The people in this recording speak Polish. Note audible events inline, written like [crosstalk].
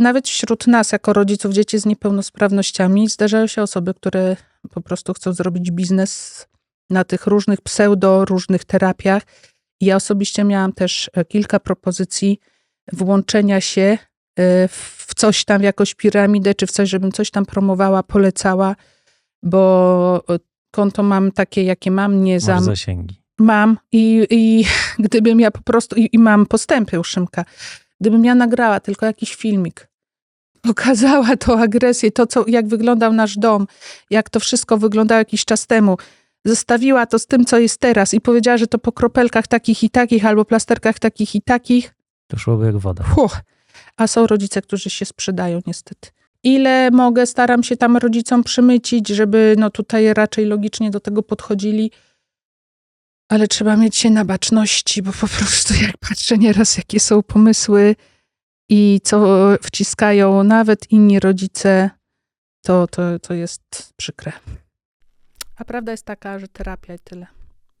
nawet wśród nas, jako rodziców dzieci z niepełnosprawnościami, zdarzają się osoby, które po prostu chcą zrobić biznes na tych różnych pseudo, różnych terapiach. Ja osobiście miałam też e, kilka propozycji włączenia się e, w coś tam, w jakąś piramidę, czy w coś, żebym coś tam promowała, polecała, bo e, konto mam takie, jakie mam, nie za... zasięgi. Mam i, i [laughs] gdybym ja po prostu, i, i mam postępy u Szymka, gdybym ja nagrała tylko jakiś filmik, [laughs] pokazała tą agresję, to co, jak wyglądał nasz dom, jak to wszystko wyglądało jakiś czas temu, zestawiła to z tym, co jest teraz i powiedziała, że to po kropelkach takich i takich, albo plasterkach takich i takich, To szłoby jak woda. Fuh. A są rodzice, którzy się sprzedają niestety. Ile mogę, staram się tam rodzicom przymycić, żeby no tutaj raczej logicznie do tego podchodzili. Ale trzeba mieć się na baczności, bo po prostu jak patrzę nieraz, jakie są pomysły i co wciskają nawet inni rodzice, to, to, to jest przykre. A prawda jest taka, że terapia i tyle.